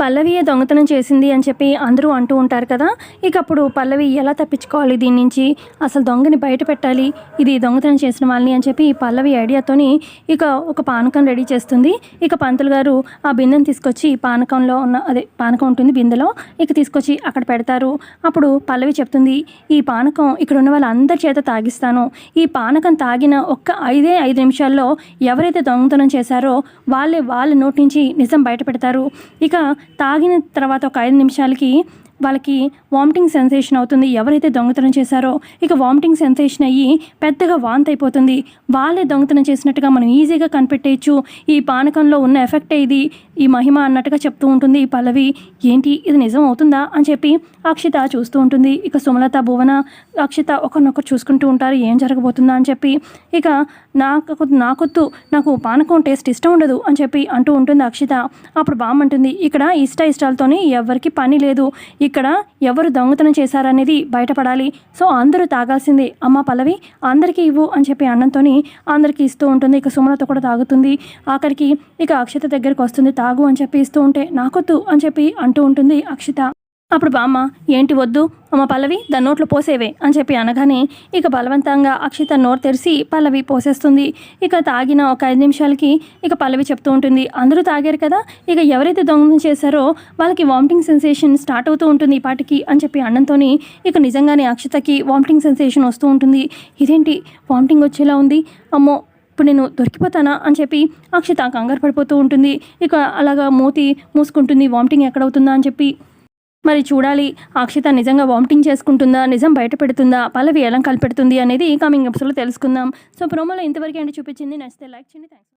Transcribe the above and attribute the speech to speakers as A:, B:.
A: పల్లవియే దొంగతనం చేసింది అని చెప్పి అందరూ అంటూ ఉంటారు కదా. ఇక అప్పుడు పల్లవి ఎలా తప్పించుకోవాలి దీని నుంచి? అసలు దొంగని బయట పెట్టాలి? ఇది దొంగతనం చేసిన వాళ్ళని అని చెప్పి పల్లవి ఐడియాతోని ఇక ఒక పానకం రెడీ చేస్తుంది. ఇక పంతులు గారు ఆ బిందెను తీసుకొచ్చి పానకంలో ఉన్న అదే పానకం ఉంటుంది బిందెలో ఇక తీసుకొచ్చి అక్కడ పెడతారు. అప్పుడు పల్లవి చెప్తుంది ఈ పానకం ఇక్కడ ఉన్న వాళ్ళందరి చేత తాగిస్తాను. ఈ పానకం తాగిన ఒక్క ఐదే ఐదు నిమిషాల్లో ఎవరైతే దొంగతనం చేశారో వాళ్ళే వాళ్ళ నోటి నుంచి నిజం బయట పెడతారు. ఇక తాగిన తర్వాత ఒక ఐదు నిమిషాలకి వాళ్ళకి వామిటింగ్ సెన్సేషన్ అవుతుంది. ఎవరైతే దొంగతనం చేశారో ఇక వామిటింగ్ సెన్సేషన్ అయ్యి పెద్దగా వాంతి అయిపోతుంది. వాళ్ళే దొంగతనం చేసినట్టుగా మనం ఈజీగా కనిపెట్టేయచ్చు. ఈ పానకంలో ఉన్న ఎఫెక్ట్ ఇది ఈ మహిమ అన్నట్టుగా చెప్తూ ఉంటుంది ఈ పల్లవి. ఏంటి? ఇది నిజం అవుతుందా? అని చెప్పి అక్షిత చూస్తూ ఉంటుంది. ఇక సుమలత భువన అక్షిత ఒకరినొకరు చూసుకుంటూ ఉంటారు. ఏం జరగబోతుందా? అని చెప్పి ఇక నాకు నాకొద్దు నాకు పానకం టేస్ట్ ఇష్టం ఉండదు అని చెప్పి అంటూ ఉంటుంది అక్షిత. అప్పుడు బామ్మంటుంది ఇక్కడ ఇష్ట ఇష్టాలతోని ఎవరికి పని లేదు. ఇక్కడ ఎవరు దొంగతనం చేశారనేది బయటపడాలి. సో అందరూ తాగాల్సిందే. అమ్మ పల్లవి అందరికీ ఇవ్వు అని చెప్పి అన్నంతోని అందరికీ ఇస్తూ ఉంటుంది. ఇక సుమలత కూడా తాగుతుంది. ఆఖరికి ఇక అక్షిత దగ్గరికి వస్తుంది. తాగు అని చెప్పి ఇస్తూ ఉంటే నాకొద్దు అని చెప్పి అంటూ ఉంటుంది అక్షిత. అప్పుడు బామ్మ ఏంటి వద్దు? అమ్మ పల్లవి దాని నోట్లో పోసేవే అని చెప్పి అనగానే ఇక బలవంతంగా అక్షిత నోరు తెరిచి పల్లవి పోసేస్తుంది. ఇక తాగిన ఒక ఐదు నిమిషాలకి ఇక పల్లవి చెప్తూ ఉంటుంది అందరూ తాగారు కదా? ఇక ఎవరైతే దొంగతనం చేశారో వాళ్ళకి వామిటింగ్ సెన్సేషన్ స్టార్ట్ అవుతూ ఉంటుంది ఈ పాటికి అని చెప్పి అన్నంతోని ఇక నిజంగానే అక్షితకి వామిటింగ్ సెన్సేషన్ వస్తూ ఉంటుంది. ఇదేంటి? వామిటింగ్ వచ్చేలా ఉంది? అమ్మో! ఇప్పుడు నేను దొరికిపోతానా? అని చెప్పి అక్షిత కంగారు పడిపోతూ ఉంటుంది. ఇక అలాగా మూతి మూసుకుంటుంది వామిటింగ్ ఎక్కడవుతుందా? అని చెప్పి మరి చూడాలి. అక్షిత నిజంగా వామిటింగ్ చేసుకుంటుందా? నిజం బయట పెడుతుందా? పల్లవి ఎలా కలిపెడుతుంది అనేది కమింగ్ ఎపిసోడ్లో తెలుసుకుందాం. సో ప్రోమోలో ఇంతవరకు ఏంటి చూపించింది. నచ్చితే లైక్ చేయండి. థ్యాంక్స్